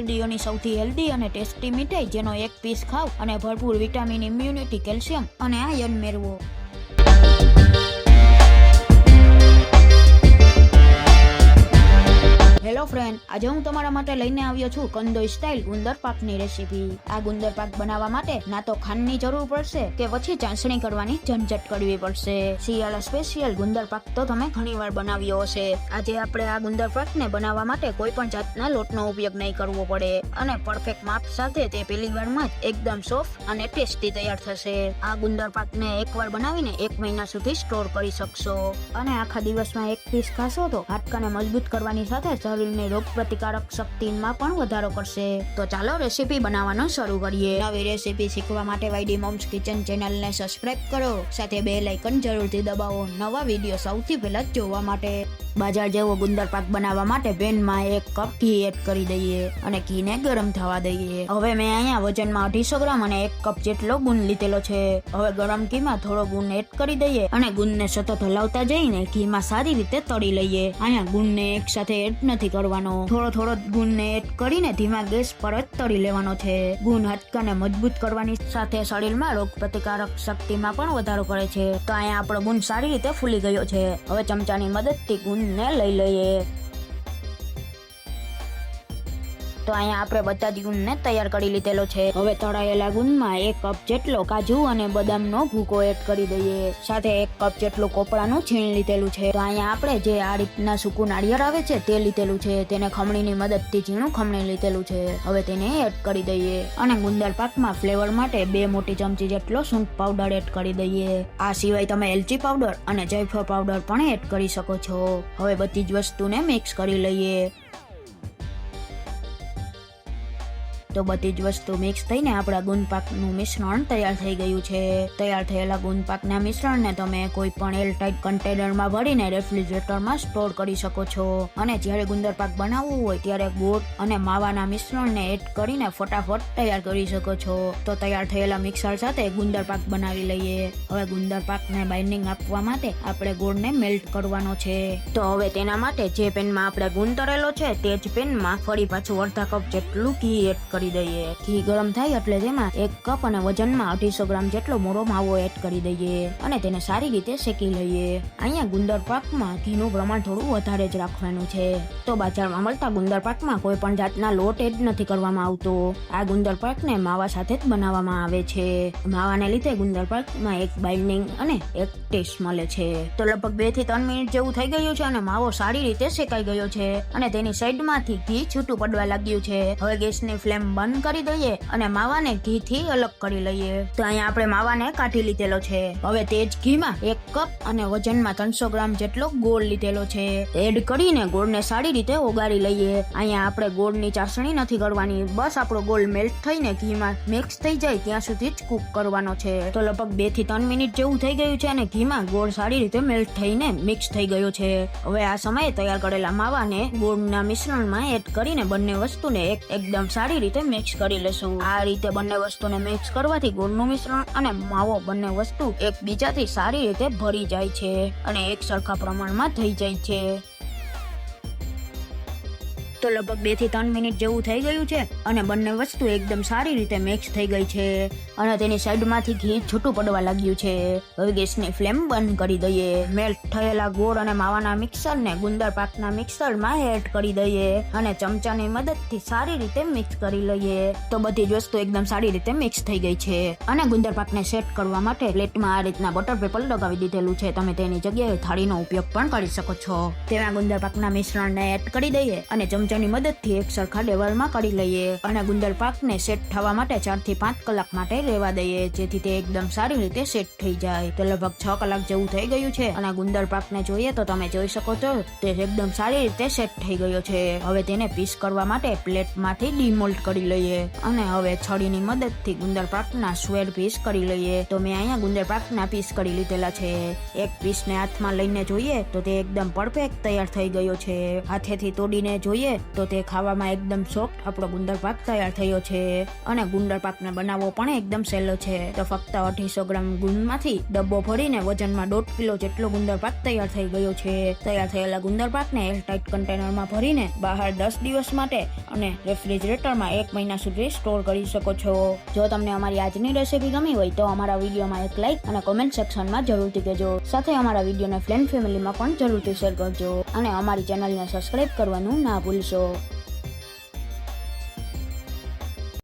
શરદીઓની સૌથી હેલ્ધી અને ટેસ્ટી મીઠાઈ, જેનો એક પીસ ખાવ અને ભરપૂર વિટામિન, ઇમ્યુનિટી, કેલ્શિયમ અને આયર્ન મેળવો. હેલો ફ્રેન્ડ આજે હું તમારા માટે લઈને આવ્યો છું કંદોઈ સ્ટાઇલ ગુંદર પાકની રેસીપી આ ગુંદર પાક બનાવવા માટે ના તો ખાંડની જરૂર પડશે કે પછી ચાસણી કરવાની ઝંઝટ કરવી પડશે. શિયાળા સ્પેશિયલ ગુંદર પાક તો તમે ઘણીવાર બનાવ્યો હશે. આજે આપણે આ ગુંદર પાકને બનાવવા માટે કોઈ પણ જાતના લોટનો ઉપયોગ નહીં કરવો પડે અને પરફેક્ટ માપ સાથે તે પહેલી વારમાં જ એકદમ સોફ્ટ અને ટેસ્ટી તૈયાર થશે. આ ગુંદર પાકને એકવાર બનાવીને એક મહિના સુધી સ્ટોર કરી શકશો. અને આખા દિવસમાં એક પીસ ખાશો તો હાડકાને મજબૂત કરવાની સાથે શરીરની રોગ પ્રતિકારક શક્તિમાં પણ વધારો કરશે. તો ચાલો રેસીપી બનાવવાનું શરૂ કરીએ. નવી રેસીપી શીખવા માટે વાયડી મોમ્સ કિચન ચેનલને સબસ્ક્રાઇબ કરો. સાથે બે લાઇકન જરૂરથી દબાવો. નવા વીડિયો સૌથી પહેલા જોવા માટે. બાજાર જેવો ગુંદર પાક બનાવવા માટે પેનમાં એક કપ ઘી એડ કરી દઈએ અને ઘીને ગરમ થવા દઈએ. હવે મેં અહીંયા વજનમાં અઢીસો ગ્રામ અને એક કપ જેટલો ગુંદ લીધેલો છે. હવે ગરમ ઘીમાં થોડો ગુંદ એડ કરી દઈએ અને ગુંદને સતત હલાવતા જઈને ઘીમાં સારી રીતે તળી લઈએ. અહીંયા ગુંદને એક સાથે એડ નથી કરવાનો. થોડો થોડો ગુંદને એડ કરીને ધીમા ગેસ પર જ તળી લેવાનો છે. ગુણ હાડકાને મજબૂત કરવાની સાથે શરીરમાં રોગ પ્રતિકારક શક્તિમાં પણ વધારો કરે છે. તો અહીંયા આપણો ગુણ સારી રીતે ફૂલી ગયો છે. હવે ચમચાની મદદથી ને લઈ લઈએ. તો અહીંયા આપણે બધા જ ગુંદને તૈયાર કરી લીધેલો છે. હવે તળાયેલા ગુંદમાં એક કપ જેટલો કાજુ અને બદામનો ભૂકો એડ કરી દઈએ. સાથે એક કપ જેટલું કોપરાનું છીણ લીધેલું છે. તો અહીંયા આપણે જે આ રીતના સૂકું નાળિયેર આવે છે તે લીધેલું છે. તેને ખમણીની મદદથી ઝીણું ખમણી લીધેલું છે. હવે તેને એડ કરી દઈએ. અને ગુંદર પાકમાં ફ્લેવર માટે બે મોટી ચમચી જેટલો સૂંઠ પાવડર એડ કરી દઈએ. આ સિવાય તમે એલચી પાવડર અને જયફળ પાવડર પણ એડ કરી શકો છો. હવે બધી જ વસ્તુને મિક્સ કરી લઈએ. તો બધી જ વસ્તુ મિક્સ થઈને આપણા ગુંદ પાકનું મિશ્રણ તૈયાર થઈ ગયું છે. તૈયાર થયેલા ગુંદ પાકના મિશ્રણને તમે કોઈ પણ એરટાઇટ કન્ટેનરમાં ભરીને રેફ્રિજરેટરમાં સ્ટોર કરી શકો છો. અને જ્યારે ગુંદર પાક બનાવવું હોય ત્યારે ગોળ અને માવાના મિશ્રણને એડ કરીને ફટાફટ તૈયાર કરી શકો છો. તો તૈયાર થયેલા મિક્સર સાથે ગુંદર પાક બનાવી લઈએ. હવે ગુંદર પાકને બાઇન્ડિંગ આપવા માટે આપણે ગોળને મેલ્ટ કરવાનો છે. તો હવે તેના માટે જે પેનમાં આપણે ગુંદ તરેલો છે તે જ પેનમાં ફરી પાછું અડધા કપ જેટલું ઘી એડ કરી દઈએ. ઘી ગરમ થાય એટલે તેમાં એક કપ અને વજનમાં અઢીસો ગ્રામ જેટલો મોરો માવો એડ કરી દઈએ અને તેને સારી રીતે શેકી લઈએ. અહીંયા ગુંદર પાકમાં ઘીનું પ્રમાણ થોડું વધારે જ રાખવાનું છે. તો બજારમાં મળતા ગુંદર પાકમાં કોઈ પણ જાતના લોટ એડ નથી કરવામાં આવતો. આ ગુંદર પાકને માવા સાથે જ બનાવવામાં આવે છે. માવાને લીધે ગુંદર પાકમાં એક બાઇન્ડિંગ અને એક ટેસ્ટ મળે છે. તો લગભગ બેથી ત્રણ મિનિટ જેવું થઈ ગયું છે અને માવો સારી રીતે શેકાઈ ગયો છે અને તેની સાઈડમાંથી ઘી છૂટું પડવા લાગ્યું છે. હવે ગેસની ફ્લેમ બંધ કરી દઈએ અને માવાને ઘીથી અલગ કરી લઈએ. તો અહીંયા આપણે માવાને કાઢી લીધેલો છે. હવે તે જ ઘીમાં એક કપ અને વજનમાં ત્રણસો ગ્રામ જેટલો ગોળ લીધેલો છે. એડ કરીને ગોળને સારી રીતે ઓગાળી લઈએ. અહીંયા આપણે ગોળની ચાસણી નથી કરવાની. બસ આપણો ગોળ મેલ્ટ થઈને ઘીમાં મિક્સ થઈ જાય ત્યાં સુધી જ કૂક કરવાનો છે. તો લગભગ બેથી ત્રણ મિનિટ જેવું થઈ ગયું છે અને ઘીમાં ગોળ સારી રીતે મેલ્ટ થઈને મિક્સ થઈ ગયો છે. હવે આ સમયે તૈયાર કરેલા માવાને ગોળના મિશ્રણમાં એડ કરીને બંને વસ્તુને એક એકદમ સારી રીતે મિક્સ કરી લેશું. આ રીતે બંને વસ્તુને મિક્સ કરવાથી ગુણનું મિશ્રણ અને માવો બંને વસ્તુ એકબીજાથી સારી રીતે ભરી જાય છે અને એક સરખા પ્રમાણમાં થઈ જાય છે. તો લગભગ બેથી ત્રણ મિનિટ જેવું થઈ ગયું છે અને બંને વસ્તુ એકદમ સારી રીતે મિક્સ થઈ ગઈ છે અને તેની સાઈડમાંથી ઘી છૂટું પડવા લાગ્યું છે. હવે ગેસની ફ્લેમ બંધ કરી દઈએ. મેલ્ટ થયેલા ગોળ અને માવાના મિક્સરને ગુંદર પાકના મિક્સરમાં એડ કરી દઈએ અને ચમચાની મદદથી સારી રીતે મિક્સ કરી લઈએ. તો બધી જ વસ્તુ એકદમ સારી રીતે મિક્સ થઈ ગઈ છે. અને ગુંદર પાકને સેટ કરવા માટે પ્લેટમાં આ રીતના બટર પેપર લગાવી દીધેલું છે. તમે તેની જગ્યાએ થાળીનો ઉપયોગ પણ કરી શકો છો. તેમાં ગુંદર પાકના મિશ્રણને એડ કરી દઈએ અને ચમચાની મદદથી એક સરખા લેવલમાં કરી લઈએ અને ગુંદર પાકને સેટ થવા માટે ચારથી પાંચ કલાક માટે રહેવા દઈએ, જેથી તે એકદમ સારી રીતે સેટ થઈ જાય. તો લગભગ છ કલાક જેવું થઈ ગયું છે અને ગુંદર પાકને જોઈએ તો તમે જોઈ શકો છો, તે એકદમ સારી રીતે સેટ થઈ ગયો છે. હવે તેને પીસ કરવા માટે પ્લેટમાંથી ડીમોલ્ટ કરી લઈએ અને હવે છડીની મદદથી ગુંદર પાકના સ્વેર પીસ કરી લઈએ. તો મેં અહીંયા ગુંદર પાકના પીસ કરી લીધેલા છે. એક પીસને હાથમાં લઈને જોઈએ તો તે એકદમ પરફેક્ટ તૈયાર થઈ ગયો છે. હાથેથી તોડીને જોઈએ તો તે ખાવામાં એકદમ સોફ્ટ આપણો ગુંદર પાક તૈયાર થયો છે અને ગુંદર પાકને બનાવવો પણ એકદમ સહેલો છે. તો ફક્ત અઢીસો ગ્રામ ગુંદમાંથી ડબ્બો ભરીને વજનમાં દોઢ કિલો જેટલો ગુંદર પાક તૈયાર થઈ ગયો છે. તૈયાર થયેલા ગુંદર પાકને એરટાઇટ કન્ટેનરમાં ભરીને બહાર દસ દિવસ માટે અને રેફ્રિજરેટરમાં એક મહિના સુધી સ્ટોર કરી શકો છો. જો તમને અમારી આજની રેસીપી ગમી હોય તો અમારા વિડીયોમાં એક લાઇક અને કોમેન્ટ સેક્શનમાં જરૂરથી કહેજો. સાથે અમારા વિડીયોને ફ્રેન્ડ ફેમિલીમાં પણ જરૂરથી શેર કરજો અને અમારી ચેનલને સબસ્ક્રાઇબ કરવાનું ના ભૂલશો. 就